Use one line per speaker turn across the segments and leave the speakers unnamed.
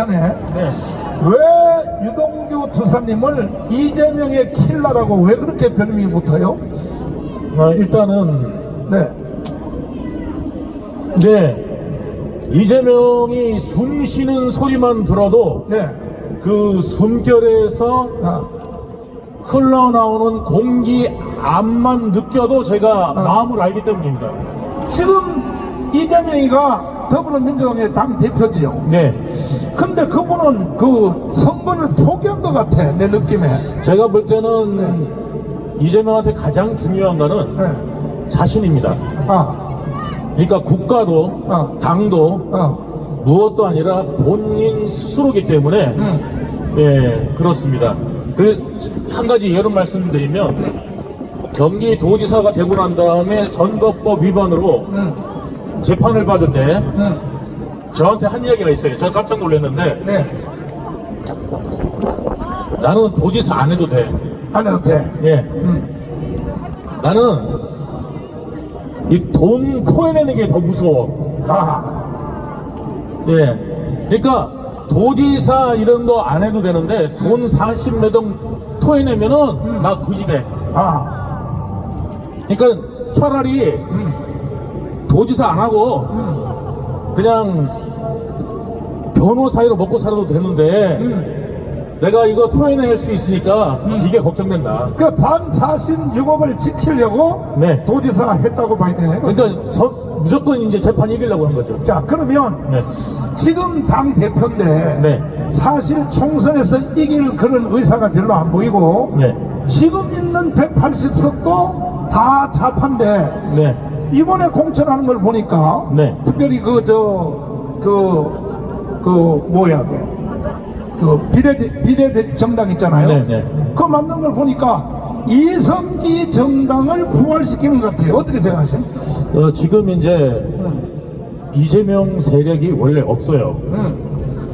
전에
네.
왜 유동규 투사님을 이재명의 킬러라고 왜 그렇게 별명이 붙어요?
아, 일단은
네.
네 이재명이 숨 쉬는 소리만 들어도
네.
그 숨결에서
아,
흘러나오는 공기 암만 느껴도 제가 마음을 알기 때문입니다.
지금 이재명이가 더불어민주당의 당 대표지요.
네,
근데 그분은 그 선거를 포기한 것 같아 내 느낌에.
제가 볼 때는 이재명한테 가장 중요한 거는
네.
자신입니다.
아,
그러니까 국가도
어.
당도
어,
무엇도 아니라 본인 스스로기 때문에 예 그렇습니다. 그 한 가지 예로 말씀드리면 경기도지사가 되고 난 다음에 선거법 위반으로 재판을 받은데 저한테 한 이야기가 있어요. 제가 깜짝 놀랐는데
네.
나는 도지사 안 해도 돼.
안 해도 돼.
예. 나는 이 돈 토해내는 게 더 무서워.
아,
예. 그러니까 도지사 이런 거 안 해도 되는데 돈 40몇 원 토해내면은 나 그지 돼.
아,
그러니까 차라리 도지사 안 하고 그냥 변호사로 먹고 살아도 되는데 내가 이거 토해낼 수 있으니까 이게 걱정된다.
그단 46억을 지키려고
네.
도지사 했다고 봐야 되네.
그러니까 저 무조건 이제 재판 이기려고 한 거죠.
자, 그러면
네.
지금 당 대표인데
네.
사실 총선에서 이길 그런 의사가 별로 안 보이고
네.
지금 있는 180석도 다 좌파인데
네.
이번에 공천하는 걸 보니까
네.
특별히 그 저그그 뭐야 그, 그 비례 비례 정당 있잖아요.
네, 네.
그거 만든 걸 보니까 이성기 정당을 부활시키는 것 같아요. 어떻게 생각하세요?
어, 지금 이제 이재명 세력이 원래 없어요.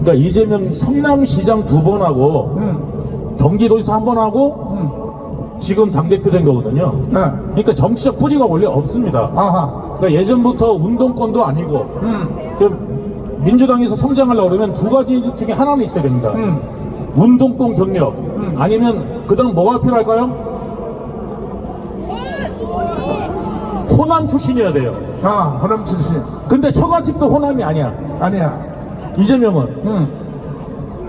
그러니까 이재명 성남시장 두 번 하고 경기도에서 한번 하고 지금 당대표 된 거거든요.
네.
그러니까 정치적 뿌리가 원래 없습니다.
아하.
그러니까 예전부터 운동권도 아니고 그 민주당에서 성장하려고 그러면 두 가지 중에 하나는 있어야 됩니다. 운동권 경력 아니면 그다음 뭐가 필요할까요? 호남 출신이어야 돼요.
아, 호남 출신.
근데 처갓집도 호남이 아니야.
아니야.
이재명은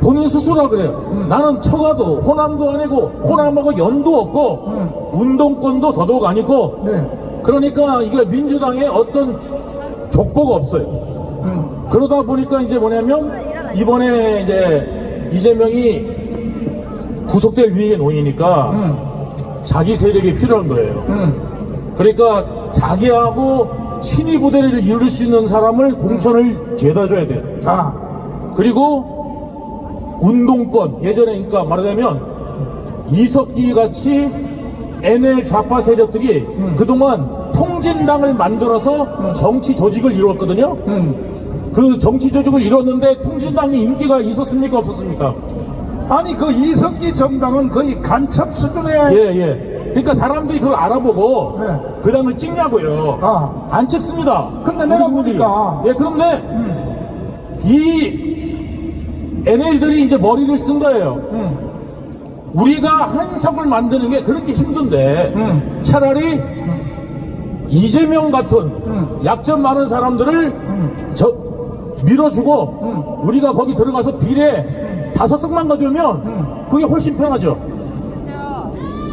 본인 스스로가 그래요. 나는 처가도 호남도 아니고 호남하고 연도 없고 운동권도 더더욱 아니고
네.
그러니까 이게 민주당에 어떤 족보가 없어요. 그러다 보니까 이제 뭐냐면 이번에 이제 이재명이 구속될 위기에 놓이니까 자기 세력이 필요한 거예요. 그러니까 자기하고 친위 부대를 이룰 수 있는 사람을 공천을 죄다 줘야 돼요.
아,
그리고 운동권 예전에 그러니까 말하자면 이석기 같이 NL 좌파 세력들이 그동안 통진당을 만들어서 정치 조직을 이루었거든요. 그 정치 조직을 이뤘는데 통진당이 인기가 있었습니까 없었습니까?
아니 그 이석기 정당은 거의 간첩 수준의
예 예. 그러니까 사람들이 그걸 알아보고
네.
그 당을 찍냐고요.
아.
안 찍습니다.
근데 내가. 보니까
예 그런데 이 NL들이 이제 머리를 쓴 거예요. 우리가 한석을 만드는 게 그렇게 힘든데 차라리 이재명 같은 약점 많은 사람들을 저 밀어주고 우리가 거기 들어가서 비례 다섯 석만 가져오면 그게 훨씬 편하죠.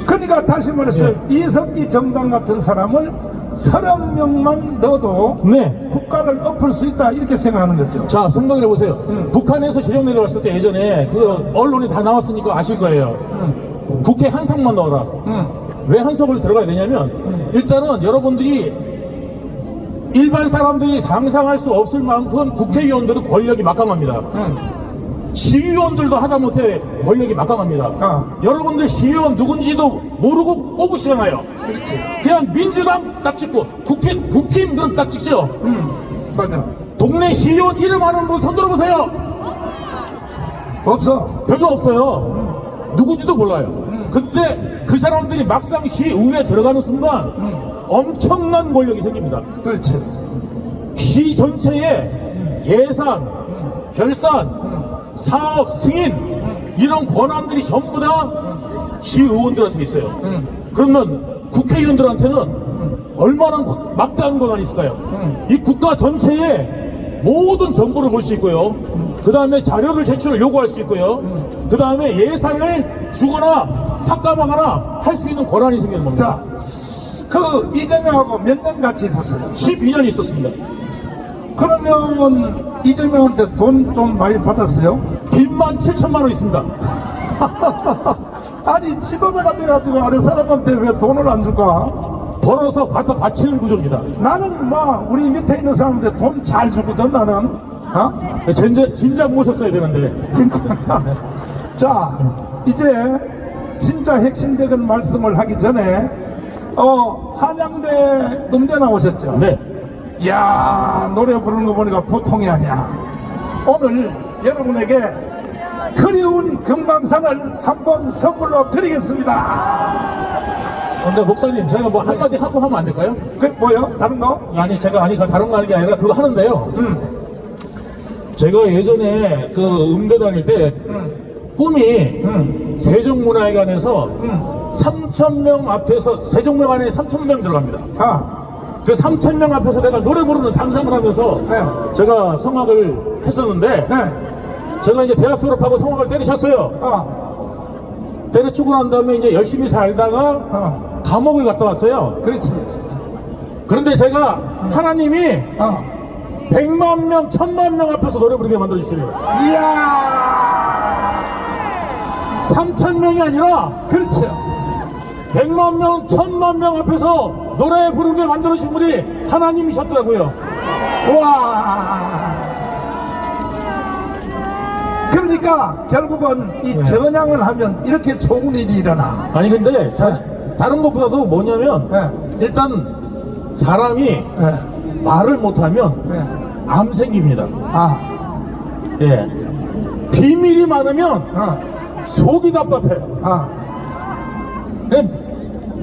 그러니까 다시 말해서 이석기 정당 같은 사람을 서른 명만 넣어도
네.
국가를 엎을 수 있다 이렇게 생각하는 거죠.
자 생각을 해보세요. 북한에서 실형 내려왔을 때 예전에 그 언론이 다 나왔으니까 아실 거예요. 국회 한 석만 넣어라. 왜한 석을 들어가야 되냐면 일단은 여러분들이 일반 사람들이 상상할 수 없을 만큼 국회의원들은 권력이 막강합니다. 시의원들도 하다못해 권력이 막강합니다.
아.
여러분들 시의원 누군지도 모르고 뽑으시잖아요.
그렇지.
그냥 민주당 딱 찍고 국회 국힘 그럼 딱 찍죠.
맞아.
동네 시의원 이름 아는 분 손 들어 보세요.
없어.
별로 없어요. 누군지도 몰라요. 근데 그 사람들이 막상 시의회에 들어가는 순간 엄청난 권력이 생깁니다.
그렇지.
시 전체의 예산, 결산, 사업 승인 이런 권한들이 전부 다 시의원들한테 있어요. 그러면 국회의원들한테는 얼마나 막대한 권한이 있을까요? 이 국가 전체의 모든 정보를 볼 수 있고요. 그 다음에 자료를 제출을 요구할 수 있고요. 그 다음에 예산을 주거나 삭감하거나 할 수 있는 권한이 생기는 겁니다.
자, 그 이재명하고 몇 년 같이 있었어요?
12년이 있었습니다.
그러면 이재명한테 돈 좀 많이 받았어요?
빚만 7천만 원 있습니다.
아니 지도자가 돼가지고 아래 사람한테 왜 돈을 안 줄까?
벌어서 갖다 바치는 구조입니다.
나는 뭐 우리 밑에 있는 사람한테 돈 잘 주거든 나는 어?
진짜, 진작 모셨어야 되는데.
진짜 자 이제 진짜 핵심적인 말씀을 하기 전에 어 한양대 음대 나오셨죠?
네.
이야 노래 부르는 거 보니까 보통이 아니야 오늘 여러분에게 그리운 금강산을 한번 선물로 드리겠습니다
근데 목사님, 제가 뭐 한마디 하고 하면 안 될까요?
그 뭐요? 다른 거?
아니, 제가 아니, 그 다른 거 하는 게 아니라 그거 하는데요. 제가 예전에 그 음대 다닐 때 꿈이 세종문화회관에서 3,000명 앞에서, 세종문화회관에 3,000명 들어갑니다.
아
그 3,000명 앞에서 내가 노래 부르는 상상을 하면서
네.
제가 성악을 했었는데
네.
제가 이제 대학 졸업하고 성악을 때리셨어요.
어,
때려치고 난 다음에 이제 열심히 살다가
어,
감옥에 갔다 왔어요.
그렇지.
그런데 제가 하나님이
어.
100만 명, 1000만 명 앞에서 노래 부르게 만들어 주시래요.
이야,
3천 명이 아니라
그렇죠.
100만 명, 1000만 명 앞에서 노래 부르게 만들어 주신 분이 하나님이셨더라고요.
와. 그러니까 결국은 이
네.
전향을 하면 이렇게 좋은 일이 일어나.
아니 근데 자, 다른 것보다도 뭐냐면
네.
일단 사람이
네.
말을 못하면
네.
암 생깁니다.
아,
예. 비밀이 많으면
어,
속이 답답해.
아,
예.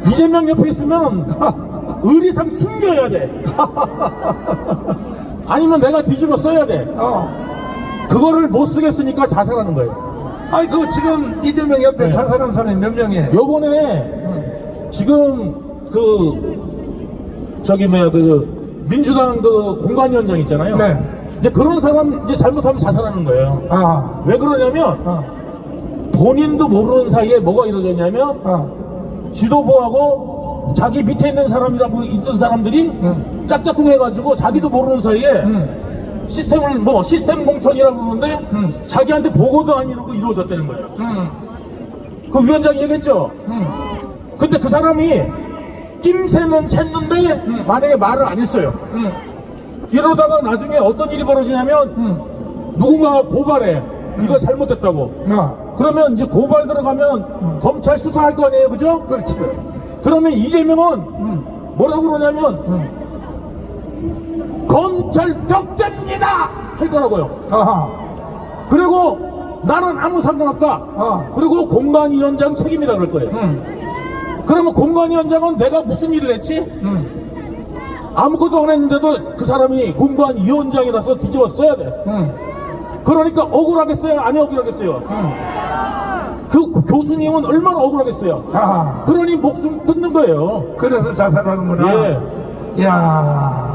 이재명 옆에 있으면 의리상 숨겨야 돼. 아니면 내가 뒤집어 써야 돼.
어.
그거를 못 쓰겠으니까 자살하는 거예요.
아니 그 지금 이재명 옆에
네.
자살한 사람이 몇 명이에요?
요번에 지금 그 저기 뭐야 그 민주당 그 공관위원장 있잖아요.
네.
이제 그런 사람 이제 잘못하면 자살하는 거예요.
아,
왜 그러냐면
어,
본인도 모르는 사이에 뭐가 이루어졌냐면
어,
지도부하고 자기 밑에 있는 사람이라고 있던 사람들이
음.
짝짝꿍 해가지고 자기도 모르는 사이에 시스템을 뭐 시스템 공천이라고 그러는데
음.
자기한테 보고도 안 이루고 이루어졌다는 거예요.
음,
그 위원장이 얘기했죠. 근데 그 사람이 낌새는 챘는데 만약에 말을 안 했어요.
음.
이러다가 나중에 어떤 일이 벌어지냐면 누군가가 고발해. 이거 잘못됐다고.
어,
그러면 이제 고발 들어가면 검찰 수사할 거 아니에요, 그죠?
그렇지.
그러면 이재명은 뭐라고 그러냐면 검찰 격자입니다 할 거라고요.
아하,
그리고 나는 아무 상관없다.
어.
그리고 공관위원장 책임이다 그럴 거예요. 그러면 공관위원장은 내가 무슨 일을 했지? 아무것도 안 했는데도 그 사람이 공관위원장이라서 뒤집어 써야 돼.
응,
그러니까 억울하겠어요? 아니 억울하겠어요? 그 교수님은 얼마나 억울하겠어요?
아하.
그러니 목숨 끊는 거예요.
그래서 자살하는구나.
예.
야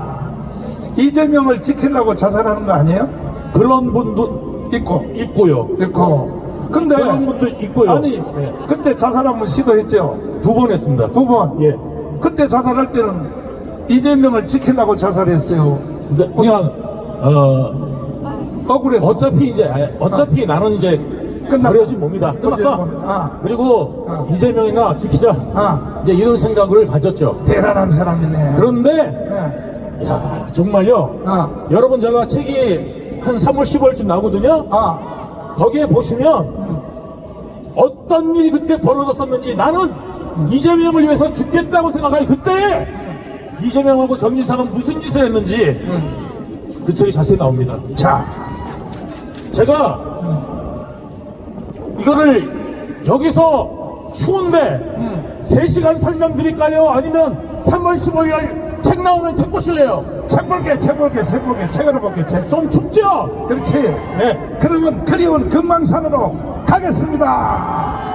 이재명을 지키려고 자살하는 거 아니에요?
그런 분도
있고,
있고요.
있고. 근데
그런 분도 있고요.
아니,
네.
그때 자살 한번 시도했죠.
두 번 했습니다.
두 번.
예.
그때 자살할 때는 이재명을 지키려고 자살했어요.
근데 그냥 어
억울해서.
어차피 이제 어차피 나는 이제
끝났다.
버려진 몸이다. 끝났다.
아.
그리고
아.
이재명이나 지키자.
아.
이제 이런 생각을 가졌죠.
대단한 사람이네.
그런데
예.
야 정말요.
아.
여러분 제가 책이 한 3월 10월쯤 나오거든요.
아,
거기에 보시면 어떤 일이 그때 벌어졌었는지 나는 이재명을 위해서 죽겠다고 생각하니 그때 이재명하고 정진상은 무슨 짓을 했는지 그 책이 자세히 나옵니다.
자,
제가 이거를 여기서 추운데 3시간 설명드릴까요? 아니면 3월 15일
책 나오면 책 보실래요?
책 볼게, 책 볼게, 책 볼게, 책으로 볼게, 책.
좀 춥죠?
그렇지.
네.
그러면 그리운 금강산으로 가겠습니다.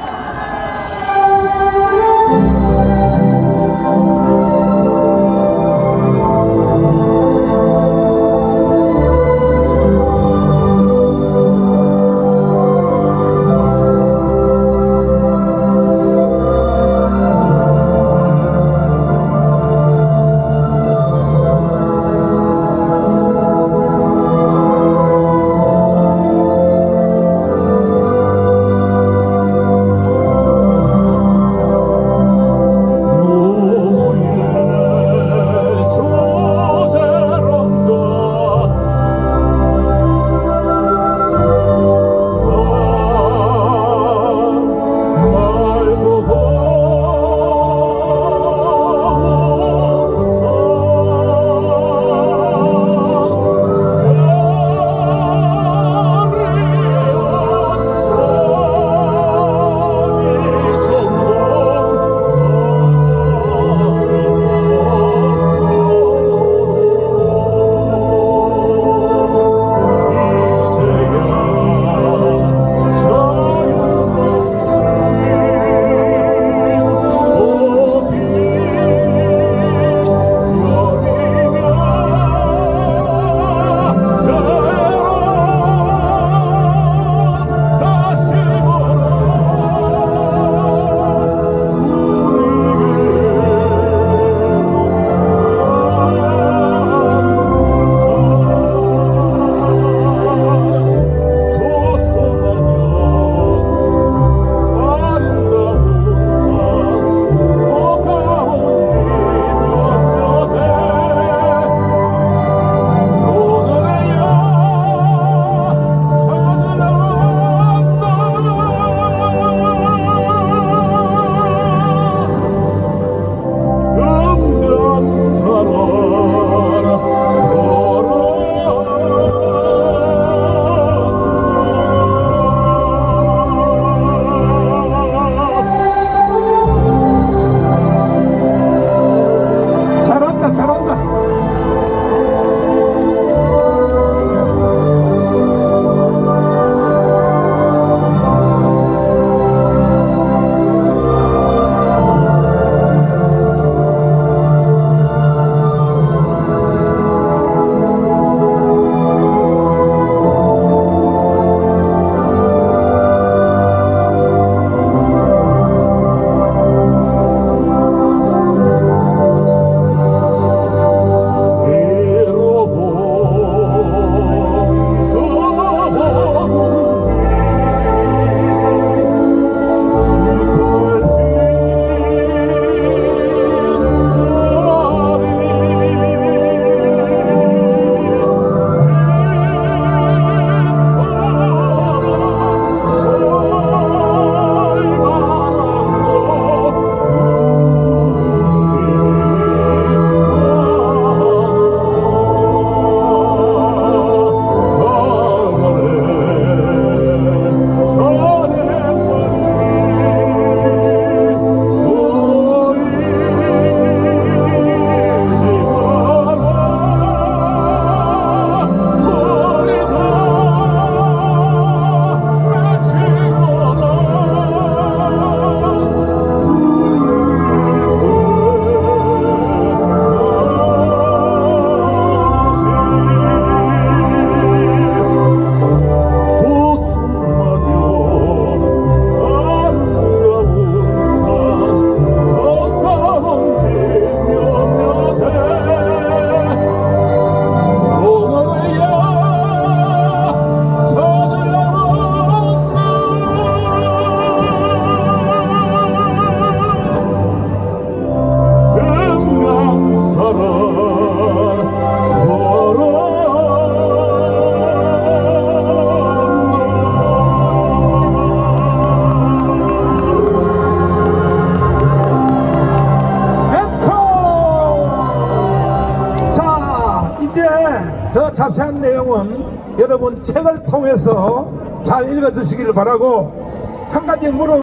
내용은 여러분 책을 통해서 잘 읽어주시길 바라고 한 가지 물어